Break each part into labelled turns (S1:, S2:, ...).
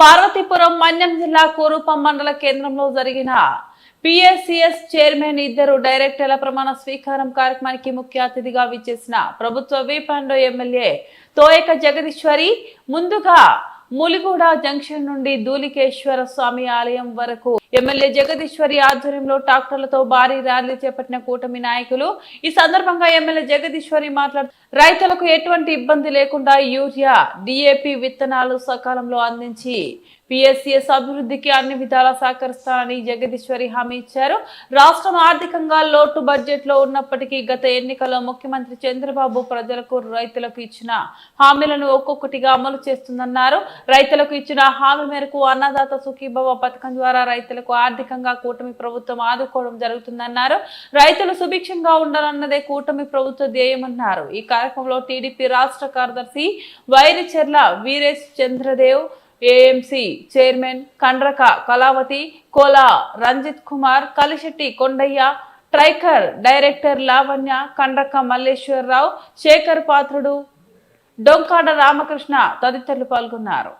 S1: పార్వతీపురం మన్యం జిల్లా కోరుపం మండల కేంద్రంలో జరిగిన పిఎస్సిఎస్ చైర్మన్ ఇద్దరు డైరెక్టర్ల ప్రమాణ స్వీకారం కార్యక్రమానికి ముఖ్య అతిథిగా విచ్చేసిన ప్రభుత్వ విపాండో ఎమ్మెల్యే తోయక జగదీశ్వరి ముందుగా ములిగూడ జంక్షన్ నుండి ధూలికేశ్వర స్వామి ఆలయం వరకు ఎమ్మెల్యే జగదీశ్వరి ఆధ్వర్యంలో ట్రాక్టర్లతో భారీ ర్యాలీ చేపట్టిన కూటమి నాయకులు. ఈ సందర్భంగా ఎమ్మెల్యే జగదీశ్వరి మాట్లాడుతూ రైతులకు ఎటువంటి ఇబ్బంది లేకుండా యూరియా డిఏపి విత్తనాలు సకాలంలో అందించి పిఎస్సిఎస్ అభివృద్ధికి అన్ని విధాలా సహకరిస్తానని జగదీశ్వరి హామీ ఇచ్చారు. రాష్ట్రం ఆర్థికంగా లోటు బడ్జెట్లో ఉన్నప్పటికీ గత ఎన్నికల్లో ముఖ్యమంత్రి చంద్రబాబు ప్రజలకు రైతులకు ఇచ్చిన హామీలను ఒక్కొక్కటిగా అమలు చేస్తుందన్నారు. రైతులకు ఇచ్చిన హామీ మేరకు అన్నదాత సుఖీభవ పథకం ద్వారా రైతులకు ఆర్థికంగా కూటమి ప్రభుత్వం ఆదుకోవడం జరుగుతుందన్నారు. రైతులు సుభిక్షంగా ఉండాలన్నదే కూటమి ప్రభుత్వ ధ్యేయమన్నారు. ఈ కార్యక్రమంలో టీడీపీ రాష్ట్ర కార్యదర్శి Vairicherla Veeresh Chandradev AMC chairman Kandraka Kalavathi Kola Ranjith Kumar Kalisetti Kondaiah Tricor director Lavanya Kandraka Malleswararao Sekhar Pathrudu Donkada Ramakrishna తదితరులు పాల్గొన్నారు.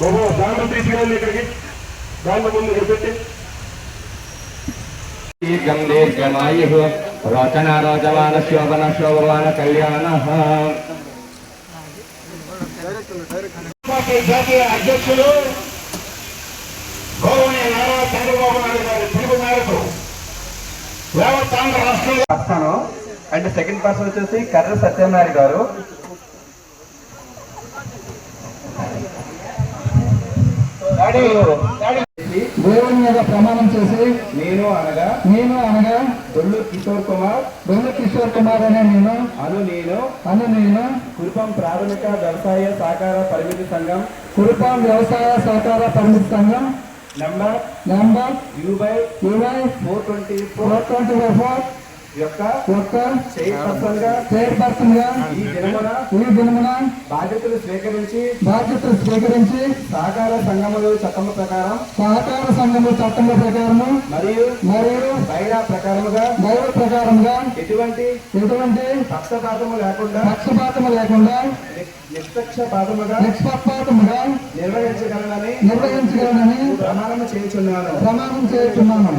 S2: బాబు దాంట్లో తీసుకెళ్ళండి ఇక్కడికి. దాంట్లో ముందు ఇక్కడ పెట్టి
S3: రోచన శోభన కళ్యాణః.
S2: జాతీయ అధ్యక్షులు గౌరవనీయ నారా చంద్రబాబు నాయుడు గారి పిలుపు మేరకు యావత్ ఆంధ్ర రాష్ట్రంలో
S3: వస్తాను. అండ్ సెకండ్ పర్సన్ వచ్చేసి కర్ర సత్యనారాయణ గారు.
S4: దేవుని మీద ప్రమాణం చేసి
S3: నేను అనగా
S4: నేను అనగా
S3: దొల్లు కిషోర్ కుమార్.
S4: దొంగ కిషోర్ కుమార్ అనే నేను.
S3: అను నేను
S4: అను నేను.
S3: కురుపం ప్రాథమిక వ్యవసాయ సహకార పరిమితి సంఘం.
S4: కురుపాం వ్యవసాయ సహకార పరిమితి సంఘం.
S3: నంబర్
S4: నంబర్
S3: యూబై
S4: ఇరవై
S3: four twenty four.
S4: Four twenty four.
S3: యొక్క
S4: చైర్పర్సన్గా
S3: ఈ దినమున
S4: ఈ దినమున
S3: బాధ్యతలు స్వీకరించి
S4: బాధ్యతలు స్వీకరించి
S3: సహకార సంఘములు చట్టము ప్రకారం
S4: సహకార సంఘము చట్టముల ప్రకారము
S3: మరియు
S4: మరియు
S3: బైరా ప్రకారముగా
S4: దైవ ప్రకారంగా
S3: ఎటువంటి
S4: ఎటువంటి
S3: పక్షపాతము లేకుండా
S4: పక్షపాతము లేకుండా
S3: నిష్పక్షపాతముగా
S4: నిష్పక్షపాతముగా
S3: నిర్వహించగలనని
S4: నిర్వహించగలనని
S3: ప్రమాణము చేయుచున్నాను.
S4: ప్రమాణం చేస్తున్నాను